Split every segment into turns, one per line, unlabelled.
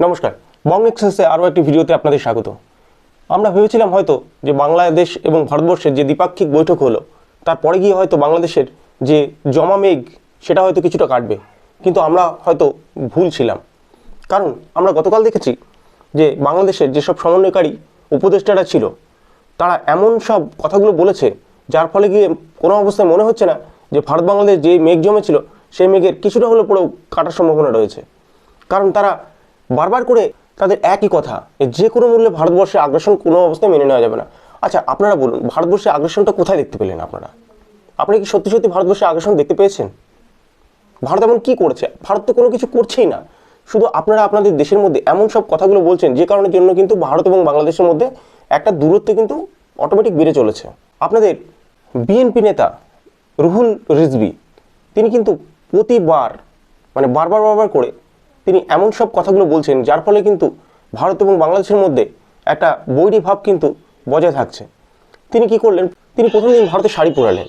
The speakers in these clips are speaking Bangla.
নমস্কার বং এক্সপ্রেসে আরও একটি ভিডিওতে আপনাদের স্বাগত। আমরা ভেবেছিলাম হয়তো যে বাংলাদেশ এবং ভারতবর্ষের যে দ্বিপাক্ষিক বৈঠক হলো, তারপরে গিয়ে হয়তো বাংলাদেশের যে জমা মেঘ, সেটা হয়তো কিছুটা কাটবে। কিন্তু আমরা হয়তো ভুল ছিলাম। কারণ আমরা গতকাল দেখেছি যে বাংলাদেশের যেসব সমন্বয়কারী উপদেষ্টারা ছিল, তারা এমন সব কথাগুলো বলেছে, যার ফলে গিয়ে কোনো অবস্থায় মনে হচ্ছে না যে ভারত বাংলাদেশ যে মেঘ জমেছিল, সেই মেঘের কিছুটা হলেও পুরো কাটার সম্ভাবনা রয়েছে। কারণ তারা বারবার করে তাদের একই কথা যে কোনো মূল্যে ভারতবর্ষে আগ্রাসন কোনো অবস্থায় মেনে নেওয়া যাবে না। আচ্ছা আপনারা বলুন, ভারতবর্ষে আগ্রাসনটা কোথায় দেখতে পেলেন আপনারা? আপনি কি সত্যি সত্যি ভারতবর্ষে আগ্রাসন দেখতে পেয়েছেন? ভারত এমন কি করেছে? ভারত তো কোনো কিছু করছেই না। শুধু আপনারা আপনাদের দেশের মধ্যে এমন সব কথাগুলো বলছেন যে কারণের জন্য কিন্তু ভারত এবং বাংলাদেশের মধ্যে একটা দূরত্ব কিন্তু অটোমেটিক বেড়ে চলেছে। আপনাদের বিএনপি নেতা রুহুল রিজভি, তিনি কিন্তু প্রতিবার মানে বারবার বারবার করে তিনি এমন সব কথাগুলো বলছেন যার ফলে কিন্তু ভারত এবং বাংলাদেশের মধ্যে একটা বৈরী ভাব কিন্তু বজায় থাকছে। তিনি কি করলেন? তিনি প্রথম দিন ভারতে শাড়ি পরালেন।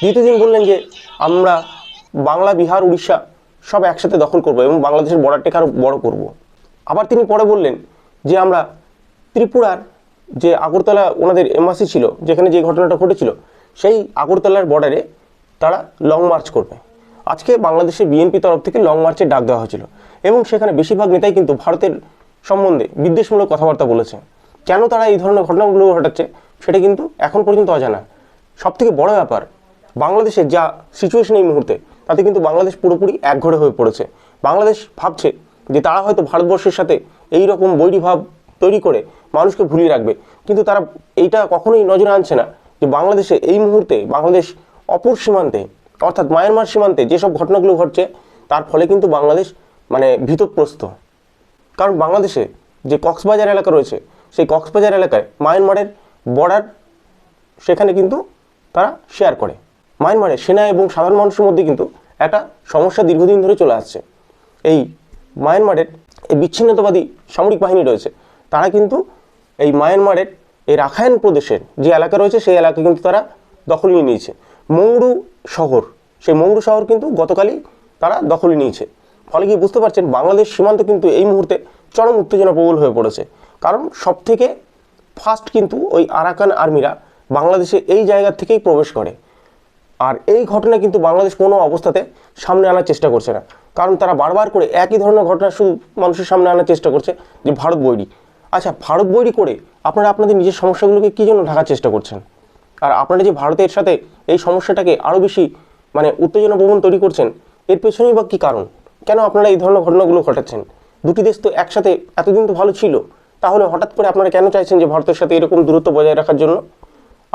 দ্বিতীয় দিন বললেন যে, আমরা বাংলা, বিহার, উড়িষ্যা সব একসাথে দখল করব এবং বাংলাদেশের বর্ডারটাকে আরও বড় করব। আবার তিনি পরে বললেন যে, আমরা ত্রিপুরার যে আগরতলা ওনাদের এম্বাসি ছিল, যেখানে যে ঘটনাটা ঘটেছিল, সেই আগরতলার বর্ডারে তারা লং মার্চ করবে। আজকে বাংলাদেশের বিএনপি তরফ থেকে লং মার্চের ডাক দেওয়া হয়েছিল। এবং সেখানে বেশিরভাগ নেতাই কিন্তু ভারতের সম্বন্ধে বিদ্বেষমূলক কথাবার্তা বলেছে। কেন তারা এই ধরনের ঘটনাগুলো ঘটাচ্ছে, সেটা কিন্তু এখন পর্যন্ত অজানা। সব থেকে বড় ব্যাপার, বাংলাদেশের যা সিচুয়েশন এই মুহূর্তে, তাতে কিন্তু বাংলাদেশ পুরোপুরি একঘরে হয়ে পড়েছে। বাংলাদেশ ভাবছে যে তারা হয়তো ভারতবর্ষের সাথে এই রকম বৈরীভাব তৈরি করে মানুষকে ভুলিয়ে রাখবে। কিন্তু তারা এইটা কখনোই নজরে আনছে না যে বাংলাদেশে এই মুহূর্তে বাংলাদেশ অপর সীমান্তে অর্থাৎ মায়ানমার সীমান্তে যেসব ঘটনাগুলো ঘটছে, তার ফলে কিন্তু বাংলাদেশ মানে ভীতপ্রস্ত কারণ বাংলাদেশে যে কক্সবাজার এলাকা রয়েছে, সেই কক্সবাজার এলাকায় মায়ানমারের বর্ডার সেখানে কিন্তু তারা শেয়ার করে। মায়ানমারে সেনা এবং সাধারণ মানুষের মধ্যে কিন্তু একটা সমস্যা দীর্ঘদিন ধরে চলে আসছে। এই মায়ানমারের এই বিচ্ছিন্নতাবাদী সামরিক বাহিনী রয়েছে, তারা কিন্তু এই মায়ানমারের এই রাখায়ন প্রদেশের যে এলাকা রয়েছে, সেই এলাকা কিন্তু তারা দখল নিয়ে নিয়েছে। মংড়ু শহর। সেই মংড়ু শহর কিন্তু গতকালই তারা দখলে নিয়েছে। ফলে কি বুঝতে পারছেন, বাংলাদেশ সীমান্ত কিন্তু এই মুহূর্তে চরম উত্তেজনা প্রবল হয়ে পড়েছে। কারণ সব থেকে ফার্স্ট কিন্তু ওই আরাকান আর্মিরা বাংলাদেশে এই জায়গা থেকেই প্রবেশ করে। আর এই ঘটনা কিন্তু বাংলাদেশ কোনো অবস্থাতে সামনে আনার চেষ্টা করছে না। কারণ তারা বারবার করে একই ধরনের ঘটনা শুধু মানুষের সামনে আনার চেষ্টা করছে যে ভারত বৈরী। আচ্ছা ভারত বৈরী করে আপনারা আপনাদের নিজের সমস্যাগুলোকে কী জন্য ঢাকার চেষ্টা করছেন? আর আপনারা যে ভারতের সাথে এই সমস্যাটাকে আরও বেশি মানে উত্তেজনা প্রবণ তৈরি করছেন, এর পেছনেই বা কী কারণ? কেন আপনারা এই ধরনের ঘটনাগুলো ঘটাচ্ছেন? দুটি দেশ তো একসাথে এতদিন তো ভালো ছিল, তাহলে হঠাৎ করে আপনারা কেন চাইছেন যে ভারতের সাথে এরকম দূরত্ব বজায় রাখার জন্য?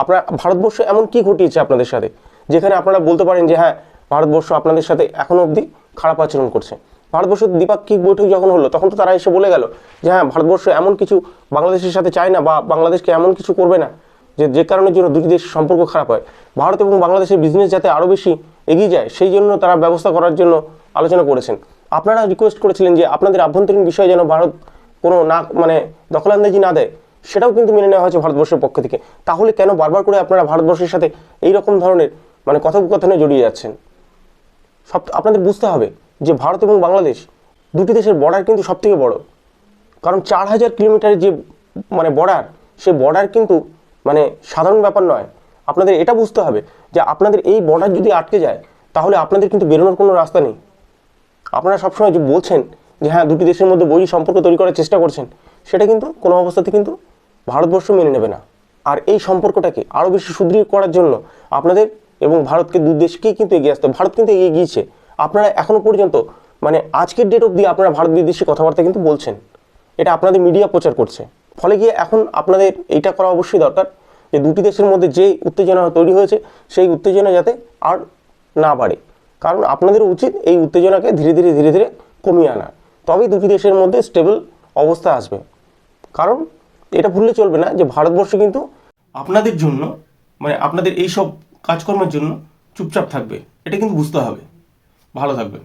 আপনারা, ভারতবর্ষ এমন কি ঘটিয়েছে আপনাদের সাথে, যেখানে আপনারা বলতে পারেন যে হ্যাঁ ভারতবর্ষ আপনাদের সাথে এখনও অবধি খারাপ আচরণ করছে? ভারতবর্ষের দ্বিপাক্ষিক বৈঠক যখন হলো, তখন তো তারা এসে বলে গেল যে হ্যাঁ ভারতবর্ষ এমন কিছু বাংলাদেশের সাথে চায় না বা বাংলাদেশকে এমন কিছু করবে না। যে যে কারণের জন্য দুটি দেশ সম্পর্ক খারাপ হয়। ভারত এবং বাংলাদেশের বিজনেস যাতে আরও বেশি এগিয়ে যায়, সেই জন্য তারা ব্যবস্থা করার জন্য আলোচনা করেছেন। আপনারা রিকোয়েস্ট করেছিলেন যে, আপনাদের আভ্যন্তরীণ বিষয়ে যেন ভারত কোনো না মানে দখলান্দাজি না দেয়, সেটাও কিন্তু মেনে নেওয়া হয়েছে ভারতবর্ষের পক্ষ থেকে। তাহলে কেন বারবার করে আপনারা ভারতবর্ষের সাথে এই রকম ধরনের মানে কথোপকথনে জড়িয়ে যাচ্ছেন? সব, আপনাদের বুঝতে হবে যে, ভারত এবং বাংলাদেশ দুটি দেশের বর্ডার কিন্তু সব থেকে বড়। কারণ চার হাজার কিলোমিটারের যে মানে বর্ডার সে বর্ডার কিন্তু মানে সাধারণ ব্যাপার নয়। আপনাদের এটা বুঝতে হবে যে আপনাদের এই বর্ডার যদি আটকে যায়, তাহলে আপনাদের কিন্তু বেরোনোর কোনো রাস্তা নেই। আপনারা সবসময় যে বলছেন যে হ্যাঁ দুটি দেশের মধ্যে বৈরী সম্পর্ক তৈরি করার চেষ্টা করছেন, সেটা কিন্তু কোনো অবস্থাতে কিন্তু ভারতবর্ষ মেনে নেবে না। আর এই সম্পর্কটাকে আরও বেশি সুদৃঢ় করার জন্য আপনাদের এবং ভারতকে দু দেশকেই কিন্তু এগিয়ে আসতে ভারত কিন্তু এগিয়ে গিয়েছে। আপনারা এখনও পর্যন্ত মানে আজকের ডেট অবধি আপনারা ভারত বিদেশি কথাবার্তা কিন্তু বলছেন। এটা আপনাদের মিডিয়া প্রচার করছে। ফলে গিয়ে এখন আপনাদের এইটা করা অবশ্যই দরকার যে দুটি দেশের মধ্যে যে উত্তেজনা তৈরি হয়েছে, সেই উত্তেজনা যাতে আর না বাড়ে। কারণ আপনাদের উচিত এই উত্তেজনাকে ধীরে ধীরে ধীরে ধীরে কমিয়ে আনা তবেই দুটি দেশের মধ্যে স্টেবল অবস্থা আসবে। কারণ এটা ভুললে চলবে না যে ভারতবর্ষ কিন্তু আপনাদের জন্য মানে আপনাদের এই সব কাজকর্মের জন্য চুপচাপ থাকবে। এটা কিন্তু বুঝতে হবে। ভালো থাকবেন।